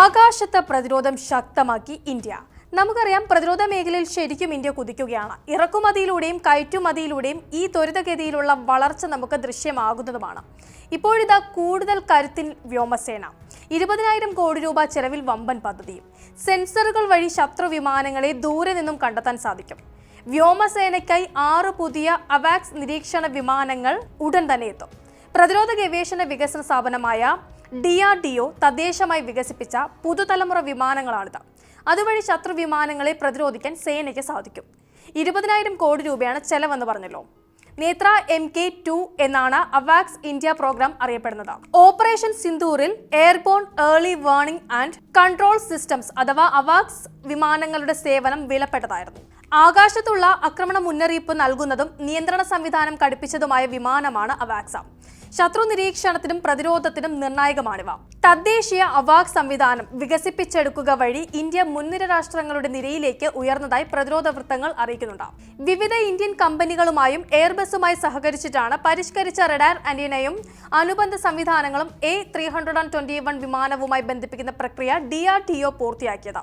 ആകാശത്ത് പ്രതിരോധം ശക്തമാക്കി ഇന്ത്യ. നമുക്കറിയാം പ്രതിരോധ മേഖലയിൽ ശരിക്കും ഇന്ത്യ കുതിക്കുകയാണ്. ഇറക്കുമതിയിലൂടെയും കയറ്റുമതിയിലൂടെയും ഈ ത്വരിതഗതിയിലുള്ള വളർച്ച നമുക്ക് ദൃശ്യമാകുന്നതുമാണ്. ഇപ്പോഴിതാ കൂടുതൽ കരുത്തിൽ വ്യോമസേന. ഇരുപതിനായിരം കോടി രൂപ ചെലവിൽ വമ്പൻ പദ്ധതിയും. സെൻസറുകൾ വഴി ശത്രു വിമാനങ്ങളെ ദൂരെ നിന്നും കണ്ടെത്താൻ സാധിക്കും. വ്യോമസേനയ്ക്കായി ആറ് പുതിയ അവാക്സ് നിരീക്ഷണ വിമാനങ്ങൾ ഉടൻ തന്നെ എത്തും. പ്രതിരോധ ഗവേഷണ വികസന സ്ഥാപനമായ ഡി ആർ ഡി ഒ തദ്ദേശമായി വികസിപ്പിച്ച പുതുതലമുറ വിമാനങ്ങളാണിത്. അതുവഴി ശത്രു വിമാനങ്ങളെ പ്രതിരോധിക്കാൻ സേനയ്ക്ക് സാധിക്കും. ഇരുപതിനായിരം കോടി രൂപയാണ് ചെലവെന്ന് പറഞ്ഞല്ലോ. നേത്ര എം കെ ടു എന്നാണ് അവാക്സ് ഇന്ത്യ പ്രോഗ്രാം അറിയപ്പെടുന്നത്. Operation സിന്ദൂറിൽ airborne early warning and control systems അഥവാ അവാക്സ് വിമാനങ്ങളുടെ സേവനം വിലപ്പെട്ടതായിരുന്നു. ആകാശത്തുള്ള ആക്രമണ മുന്നറിയിപ്പ് നൽകുന്നതും നിയന്ത്രണ സംവിധാനം ഘടിപ്പിച്ചതുമായ വിമാനമാണ് അവാക്സ. ശത്രു നിരീക്ഷണത്തിനും പ്രതിരോധത്തിനും നിർണായകമാണിവ. തദ്ദേശീയ അവാക് സംവിധാനം വികസിപ്പിച്ചെടുക്കുക വഴി ഇന്ത്യ മുൻനിര രാഷ്ട്രങ്ങളുടെ നിരയിലേക്ക് ഉയർന്നതായി പ്രതിരോധ വൃത്തങ്ങൾ അറിയിക്കുന്നുണ്ട്. വിവിധ ഇന്ത്യൻ കമ്പനികളുമായും എയർബസുമായി സഹകരിച്ചിട്ടാണ് പരിഷ്കരിച്ച റഡാർ ആന്റിനയും അനുബന്ധ സംവിധാനങ്ങളും A three hundred and twenty one വിമാനവുമായി ബന്ധിപ്പിക്കുന്ന പ്രക്രിയ ഡി ആർ ടി ഒ പൂർത്തിയാക്കിയത്.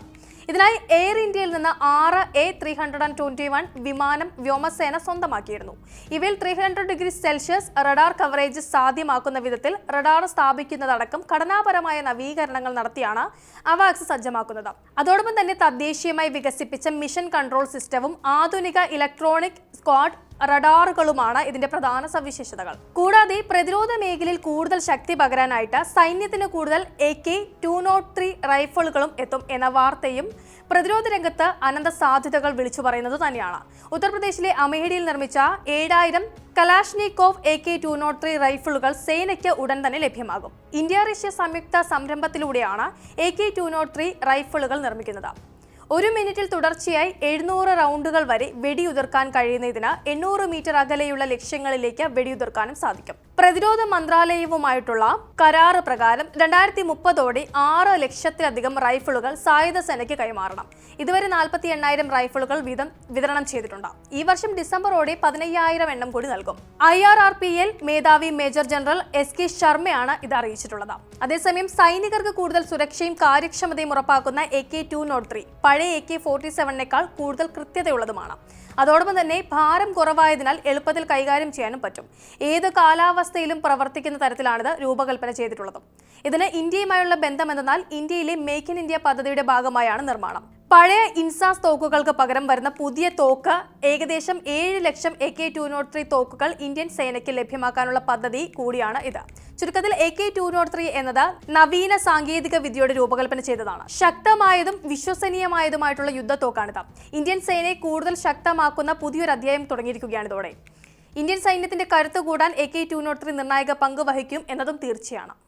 ഇതിനായി എയർ ഇന്ത്യയിൽ നിന്ന് ആറ് A three hundred and twenty one വിമാനം വ്യോമസേന സ്വന്തമാക്കിയിരുന്നു. ഇവയിൽ three hundred degree Celsius radar coverage സാധ്യമാക്കുന്ന വിധത്തിൽ റഡാർ സ്ഥാപിക്കുന്നതടക്കം ഘടനാപരമായ നവീകരണങ്ങൾ നടത്തിയാണ് അവാക്സ് സജ്ജമാക്കുന്നത്. അതോടൊപ്പം തന്നെ തദ്ദേശീയമായി വികസിപ്പിച്ച മിഷൻ കൺട്രോൾ സിസ്റ്റവും ആധുനിക ഇലക്ട്രോണിക് സ്ക്വാഡ് റഡാറുകളുമാണ് ഇതിന്റെ പ്രധാന സവിശേഷതകൾ. കൂടാതെ പ്രതിരോധ മേഖലയിൽ കൂടുതൽ ശക്തി പകരാനായിട്ട് സൈന്യത്തിന് കൂടുതൽ A K two nought three റൈഫിളുകളും എത്തും എന്ന വാർത്തയും പ്രതിരോധ രംഗത്ത് അനന്ത സാധ്യതകൾ വിളിച്ചു പറയുന്നത് തന്നെയാണ്. ഉത്തർപ്രദേശിലെ അമേഠിയിൽ നിർമ്മിച്ച ഏഴായിരം Kalashnikov A K two nought three റൈഫിളുകൾ സേനയ്ക്ക് ഉടൻ തന്നെ ലഭ്യമാകും. ഇന്ത്യ റഷ്യ സംയുക്ത സംരംഭത്തിലൂടെയാണ് A K two nought three റൈഫിളുകൾ നിർമ്മിക്കുന്നത്. ഒരു മിനിറ്റിൽ തുടർച്ചയായി എഴുന്നൂറ് റൗണ്ടുകൾ വരെ വെടിയുതിർക്കാൻ കഴിയുന്നതിന് എണ്ണൂറ് മീറ്റർ അകലെയുള്ള ലക്ഷ്യങ്ങളിലേക്ക് വെടിയുതിർക്കാനും സാധിക്കും. പ്രതിരോധ മന്ത്രാലയവുമായിട്ടുള്ള കരാറ് പ്രകാരം രണ്ടായിരത്തി മുപ്പതോടെ ആറ് ലക്ഷത്തിലധികം റൈഫിളുകൾ സായുധ സേനയ്ക്ക് കൈമാറണം. ഇതുവരെ നാൽപ്പത്തി എണ്ണായിരം റൈഫിളുകൾ വീതം വിതരണം ചെയ്തിട്ടുണ്ട്. ഈ വർഷം ഡിസംബറോടെ പതിനയ്യായിരം എണ്ണം കൂടി നൽകും. I R R P L മേധാവി മേജർ ജനറൽ എസ് കെ ശർമ്മയാണ് ഇത് അറിയിച്ചിട്ടുള്ളത്. അതേസമയം സൈനികർക്ക് കൂടുതൽ സുരക്ഷയും കാര്യക്ഷമതയും ഉറപ്പാക്കുന്ന A K two nought three പഴയ എ കെ ഫോർട്ടി സെവനേക്കാൾ കൂടുതൽ കൃത്യതയുള്ളതുമാണ്. അതോടൊപ്പം തന്നെ ഭാരം കുറവായതിനാൽ എളുപ്പത്തിൽ കൈകാര്യം ചെയ്യാനും പറ്റും. ഏത് കാലാവസ്ഥയിലും പ്രവർത്തിക്കുന്ന തരത്തിലാണിത് രൂപകൽപ്പന ചെയ്തിട്ടുള്ളത്. ഇതിന് ഇന്ത്യയുമായുള്ള ബന്ധമെന്നാൽ ഇന്ത്യയിലെ മേക്ക് ഇൻ ഇന്ത്യ പദ്ധതിയുടെ ഭാഗമായാണ് നിർമ്മാണം. പഴയ ഇൻസാസ് തോക്കുകൾക്ക് പകരം വരുന്ന പുതിയ തോക്ക് ഏകദേശം ഏഴ് ലക്ഷം A K two nought three തോക്കുകൾ ഇന്ത്യൻ സേനയ്ക്ക് ലഭ്യമാക്കാനുള്ള പദ്ധതി കൂടിയാണ് ഇത്. ചുരുക്കത്തിൽ A K two nought three എന്നത് നവീന സാങ്കേതിക വിദ്യയുടെ രൂപകൽപ്പന ചെയ്തതാണ്. ശക്തമായതും വിശ്വസനീയമായതുമായിട്ടുള്ള യുദ്ധത്തോക്കാണിത്. ഇന്ത്യൻ സേനയെ കൂടുതൽ ശക്തമാക്കുന്ന പുതിയൊരു അധ്യായം തുടങ്ങിയിരിക്കുകയാണ് ഇതോടെ. ഇന്ത്യൻ സൈന്യത്തിന്റെ കരുത്ത് കൂടാൻ A K two nought three നിർണായക പങ്ക് വഹിക്കും എന്നതും തീർച്ചയാണ്.